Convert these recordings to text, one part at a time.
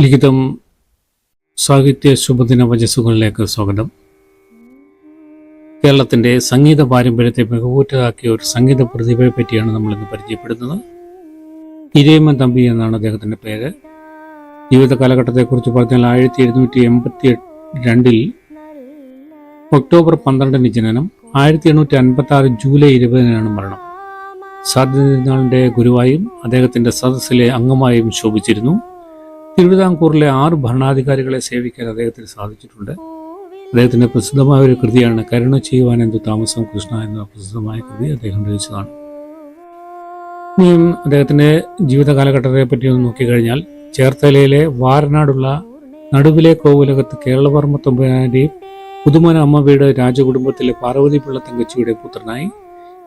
ലിഖിതം സാഹിത്യ ശുഭദിന വചസ്സുകളിലേക്ക് സ്വാഗതം. കേരളത്തിന്റെ സംഗീത പാരമ്പര്യത്തെ മികവുറ്റതാക്കിയ ഒരു സംഗീത പ്രതിഭയെ പറ്റിയാണ് നമ്മളിന്ന് പരിചയപ്പെടുന്നത്. ഇരേമൻ തമ്പി എന്നാണ് അദ്ദേഹത്തിന്റെ പേര്. ജീവിത കാലഘട്ടത്തെക്കുറിച്ച് പറഞ്ഞാൽ ആയിരത്തി എഴുന്നൂറ്റി എൺപത്തി രണ്ടിൽ ഒക്ടോബർ പന്ത്രണ്ടിന് ജനനം ആയിരത്തി എണ്ണൂറ്റി അൻപത്തി ആറ് ജൂലൈ ഇരുപതിനാണ് മരണം. സാധ്യനാളിന്റെ ഗുരുവായും അദ്ദേഹത്തിന്റെ സദസ്സിലെ അംഗമായും ശോഭിച്ചിരുന്നു. തിരുവിതാംകൂറിലെ ആറ് ഭരണാധികാരികളെ സേവിക്കാൻ അദ്ദേഹത്തിന് സാധിച്ചിട്ടുണ്ട്. അദ്ദേഹത്തിന്റെ പ്രസിദ്ധമായ ഒരു കൃതിയാണ് കരുണ ചെയ്യുവാൻ എന്തു താമസം കൃഷ്ണ എന്ന പ്രസിദ്ധമായ കൃതി അദ്ദേഹം രചിച്ചതാണ്. ഇനിയും അദ്ദേഹത്തിന്റെ ജീവിത കാലഘട്ടത്തെ പറ്റി ഒന്ന് നോക്കിക്കഴിഞ്ഞാൽ ചേർത്തലയിലെ വാരനാടുള്ള നടുവിലെ കോവിലകത്ത് കേരളവർമ്മ തമ്പുരാന്റെയും പുതുമന അമ്മ വീട് രാജകുടുംബത്തിലെ പാർവതി പിള്ള തങ്കച്ചിയുടെ പുത്രനായി.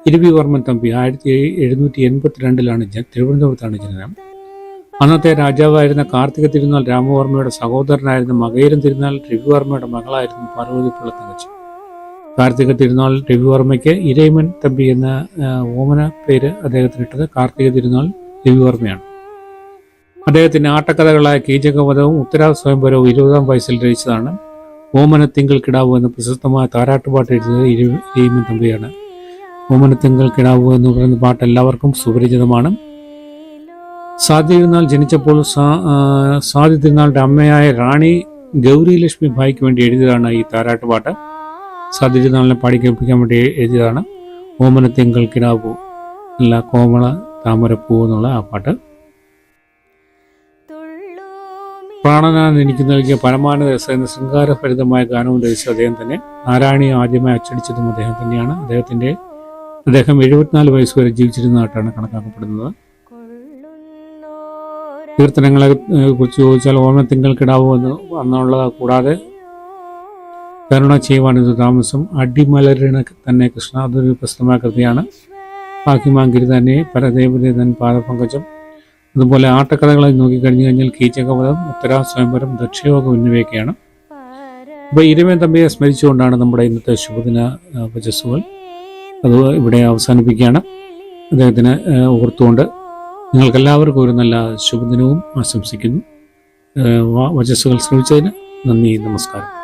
ഇരുവിവർമ്മൻ തമ്പി ആയിരത്തി എഴുന്നൂറ്റി എൺപത്തിരണ്ടിലാണ് തിരുവനന്തപുരത്താണ് ജനനം. അന്നത്തെ രാജാവായിരുന്ന കാർത്തിക തിരുനാൾ രാമവർമ്മയുടെ സഹോദരനായിരുന്ന മകേരൻ തിരുനാൾ രവിവർമ്മയുടെ മകളായിരുന്നു പാർവതി പിള്ള തങ്കച്ചി കാർത്തിക തിരുനാൾ രവിവർമ്മയ്ക്ക് ഇരൈമൻ തമ്പി എന്ന ഓമന പേര് അദ്ദേഹത്തിന് ഇട്ടത് കാർത്തിക തിരുനാൾ രവിവർമ്മയാണ് അദ്ദേഹത്തിന്റെ ആട്ടക്കഥകളായ കീചകവധവും ഉത്തരാ സ്വയംവരവും ഇരുപതാം വയസ്സിൽ രചിച്ചതാണ്. ഓമന ഓമനത്തിങ്കൾ കിടാവ് എന്ന പ്രശസ്തമായ താരാട്ടുപാട്ട് എഴുതിയത് ഇരു- തമ്പിയാണ്. ഓമന ഓമനത്തിങ്കൾ കിടാവ് എന്ന് പറയുന്ന പാട്ട് എല്ലാവർക്കും സുപരിചിതമാണ്. സാധ്യ തിരുനാൾ ജനിച്ചപ്പോൾ സാ- ആ, സാധ്യ തിരുനാളിന്റെ അമ്മയായ റാണി ഗൗരി ലക്ഷ്മി ഭായിക്ക് വേണ്ടി എഴുതിയതാണ് ഈ താരാട്ടുപാട്ട്. സാധ്യ തിരുനാളിനെ പാടി കേൾപ്പിക്കാൻ വേണ്ടി എഴുതിയതാണ്. ഓമന ഓമനത്തിങ്കൾ കിടാവു അല്ല കോമള താമരപ്പൂ എന്നുള്ള ആ പാട്ട്. പ്രാണനാൻ എനിക്ക് നൽകിയ പരമാനന്ദ രസ എന്ന ശൃംഗാരഭരിതമായ ഗാനവും രചിച്ച അദ്ദേഹം തന്നെ. നാരായണി ആദ്യമായി അച്ചടിച്ചതും അദ്ദേഹം തന്നെയാണ്. അദ്ദേഹത്തിന്റെ അദ്ദേഹം എഴുപത്തിനാല് വയസ്സ് വരെ ജീവിച്ചിരുന്നതായിട്ടാണ് കണക്കാക്കപ്പെടുന്നത്. കീർത്തനങ്ങളെ കുറിച്ച് ചോദിച്ചാൽ ഓർമ്മത്തിങ്കൾ കിടാവോ എന്ന് എന്നുള്ളത് കൂടാതെ കരുണ ചെയ്യുവാൻ ഇത് താമസം അടിമലരിണ തന്നെ കൃഷ്ണ. അതൊരു പ്രസിദ്ധമായ കൃതിയാണ്. ബാക്കിമാങ്കിരി തന്നെ പരദേവതയെ തൻ പാദപങ്കജം അതുപോലെ ആട്ടക്കഥകളെ നോക്കിക്കഴിഞ്ഞു കഴിഞ്ഞാൽ കീചകവധം ഉത്തരാ സ്വയംവരം ദക്ഷയോഗം എന്നിവയൊക്കെയാണ്. അപ്പോൾ ഇരുമേ തമ്പിയെ സ്മരിച്ചുകൊണ്ടാണ് നമ്മുടെ ഇന്നത്തെ ശുഭദിന വചസ്സുകൾ അത് ഇവിടെ അവസാനിപ്പിക്കുകയാണ്. അദ്ദേഹത്തിന് ഓർത്തുകൊണ്ട് നിങ്ങൾക്കെല്ലാവർക്കും ഒരു നല്ല ശുഭദിനവും ആശംസിക്കുന്നു. വചസ്സുകൾ ശ്രമിച്ചതിന് നന്ദി നമസ്കാരം.